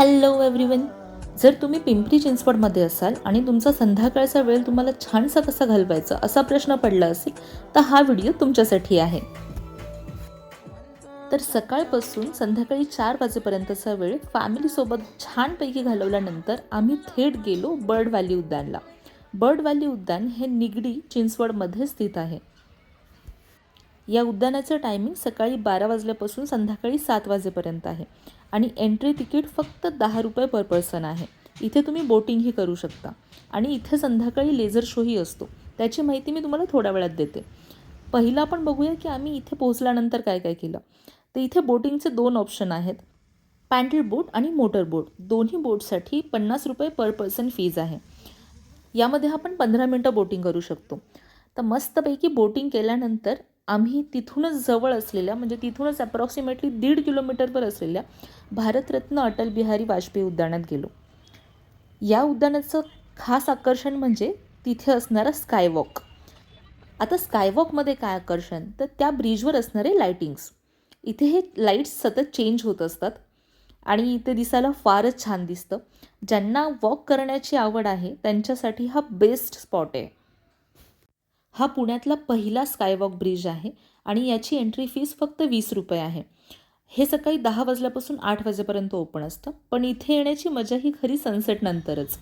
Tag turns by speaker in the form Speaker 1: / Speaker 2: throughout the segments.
Speaker 1: Hello everyone जर तुम्ही पिंपरी चिंचवडमध्ये असाल आणि तुमचा संध्याकाळचा वेळ तुम्हाला छानसा कसा घालवायचा असा प्रश्न पडला असेल तर हा व्हिडिओ तुमच्यासाठी आहे. तर सकाळपासून संध्याकाळी चार वाजेपर्यंतचा वेळ फॅमिलीसोबत छानपैकी घालवल्यानंतर आम्ही थेट गेलो बर्ड व्हॅली उद्यानला. बर्ड व्हॅली उद्यान हे निगडी चिंचवडमध्ये स्थित आहे. या उद्यानाचं टायमिंग सकाळी बारा वाजल्यापासून संध्याकाळी सात वाजेपर्यंत आहे. आणि एंट्री तिकीट फक्त दहा रुपये पर पर्सन आहे. इथे तुम्ही बोटिंगही करू शकता. आणि इथे संध्याकाळी लेझर शोही असतो. त्याची माहिती मी तुम्हाला थोड्या वेळात देते. पहिला आपण बघूया की आम्ही इथे पोहोचल्यानंतर काय काय केलं. तर इथे बोटिंगचे दोन ऑप्शन आहेत. पॅन्टेड बोट आणि मोटर बोट दोन्ही बोटसाठी पन्नास रुपये पर पर्सन फीज आहे. यामध्ये आपण पंधरा मिनटं बोटिंग करू शकतो. तर मस्तपैकी बोटिंग केल्यानंतर आम्ही तिथूनच जवळ असलेल्या म्हणजे तिथूनच अप्रॉक्सिमेटली दीड किलोमीटरवर असलेल्या भारतरत्न अटल बिहारी वाजपेयी उद्यानात गेलो. या उद्यानाचं खास आकर्षण म्हणजे तिथे असणारा स्कायवॉक. आता स्कायवॉकमध्ये काय आकर्षण? तर त्या ब्रिजवर असणारे लायटिंग्स इथे हे लाईट्स सतत चेंज होत असतात आणि इथे दिसायला फारच छान दिसतं. ज्यांना वॉक करण्याची आवड आहे त्यांच्यासाठी हा बेस्ट स्पॉट आहे. हा पुण्यातला पहिला स्कायवॉक ब्रिज आहे आणि याची एंट्री फीस फक्त वीस रुपये आहे. हे सकाळी दहा वाजल्यापासून आठ वाजेपर्यंत ओपन असतं पण इथे येण्याची मजा ही खरी सनसेटनंतरच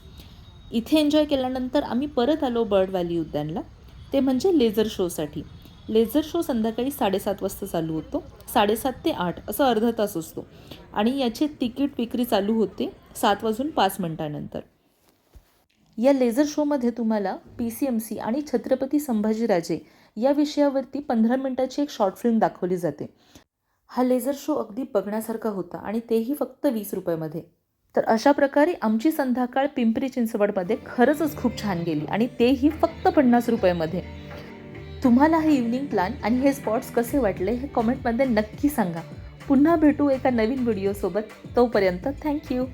Speaker 1: इथे एन्जॉय केल्यानंतर आम्ही परत आलो बर्ड व्हॅली उद्यानला ते म्हणजे लेझर शोसाठी लेझर शो संध्याकाळी साडेसात वाजता चालू होतो साडेसात ते आठ असं अर्धा तास असतो. आणि याची तिकीट विक्री चालू होते सात वाजून पाच मिनटानंतर. या लेझर शोमध्ये तुम्हाला पी सी एम सी आणि छत्रपती संभाजीराजे या विषयावरती पंधरा मिनिटाची एक शॉर्ट फिल्म दाखवली जाते. हा लेझर शो अगदी बघण्यासारखा होता आणि तेही फक्त वीस रुपयामध्ये. तर अशा प्रकारे आमची संध्याकाळ पिंपरी चिंचवडमध्ये खरंचच खूप छान गेली आणि तेही फक्त पन्नास रुपयामध्ये. तुम्हाला हे इव्हनिंग प्लॅन आणि हे स्पॉट्स कसे वाटले हे कॉमेंटमध्ये नक्की सांगा. पुन्हा भेटू एका नवीन व्हिडिओसोबत तोपर्यंत थँक्यू